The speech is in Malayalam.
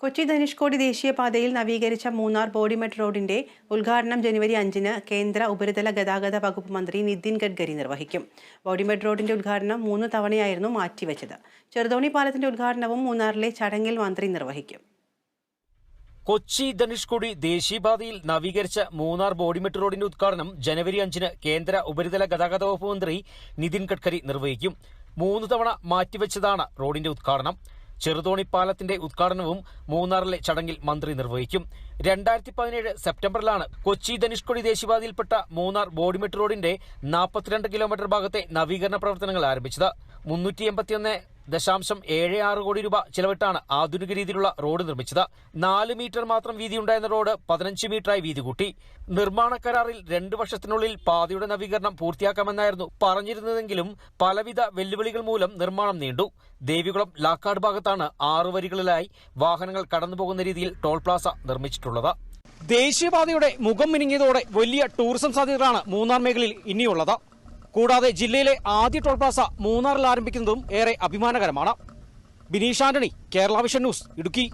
കൊച്ചി ധനുഷ്കോടി ദേശീയപാതയിൽ നവീകരിച്ച മൂന്നാർ ബോഡിമെട്ട് റോഡിന്റെ ഉദ്ഘാടനം ജനുവരി അഞ്ചിന് കേന്ദ്ര ഉപരിതല ഗതാഗത വകുപ്പ് മന്ത്രി നിതിൻ ഗഡ്കരി നിർവഹിക്കും. ബോഡിമെട്ട് റോഡിന്റെ ഉദ്ഘാടനം മൂന്ന് തവണയായിരുന്നു മാറ്റിവെച്ചത്. ചെറുതോണി പാലത്തിന്റെ ഉദ്ഘാടനവും മൂന്നാറിലെ ചടങ്ങിൽ മന്ത്രി നിർവഹിക്കും. കൊച്ചി ധനുഷ്കോടി ദേശീയപാതയിൽ നവീകരിച്ച മൂന്നാർ ബോഡിമെട്ട് റോഡിന്റെ ഉദ്ഘാടനം ജനുവരി അഞ്ചിന് കേന്ദ്ര ഉപരിതല ഗതാഗത വകുപ്പ് മന്ത്രി നിതിൻ ഗഡ്കരി നിർവഹിക്കും. മൂന്ന് തവണ മാറ്റിവെച്ചതാണ് റോഡിന്റെ ഉദ്ഘാടനം. ചെറുതോണി പാലത്തിന്റെ ഉദ്ഘാടനവും മൂന്നാറിലെ ചടങ്ങിൽ മന്ത്രി നിർവഹിക്കും. രണ്ടായിരത്തി പതിനേഴ് സെപ്റ്റംബറിലാണ് കൊച്ചി ധനുഷ്കോടി ദേശീയപാതയിൽപ്പെട്ട മൂന്നാർ ബോഡിമെട്ട് റോഡിന്റെ നാൽപ്പത്തിരണ്ട് കിലോമീറ്റർ ഭാഗത്തെ നവീകരണ പ്രവർത്തനങ്ങൾ ആരംഭിച്ചത്. മുന്നൂറ്റി എൺപത്തിയൊന്ന് ദശാംശം ഏഴ് ആറ് കോടി രൂപ ചിലവിട്ടാണ് ആധുനിക രീതിയിലുള്ള റോഡ് നിർമ്മിച്ചത്. നാല് മീറ്റർ മാത്രം വീതിയുണ്ടായിരുന്ന റോഡ് പതിനഞ്ച് മീറ്ററായി വീതി കൂട്ടി. നിർമ്മാണ കരാറിൽ രണ്ട് വർഷത്തിനുള്ളിൽ പാതയുടെ നവീകരണം പൂർത്തിയാക്കാമെന്നായിരുന്നു പറഞ്ഞിരുന്നതെങ്കിലും പലവിധ വെല്ലുവിളികൾ മൂലം നിർമ്മാണം നീണ്ടു. ദേവികുളം ലാക്കാട് ഭാഗത്താണ് ആറു വരികളിലായി വാഹനങ്ങൾ കടന്നുപോകുന്ന രീതിയിൽ ടോൾ പ്ലാസ നിർമ്മിച്ചിട്ടുള്ളത്. ദേശീയപാതയുടെ മുഖം മിനുങ്ങിയതോടെ വലിയ ടൂറിസം സാധ്യതകളാണ് മൂന്നാർ മേഖലയിൽ ഇനിയുള്ളത്. കൂടാതെ ജില്ലയിലെ ആദ്യ ടോൾ പ്ലാസ മൂന്നാറിൽ ആരംഭിക്കുന്നതും ഏറെ അഭിമാനകരമാണ്. Bineesh Antony Kerala vision news Idukki.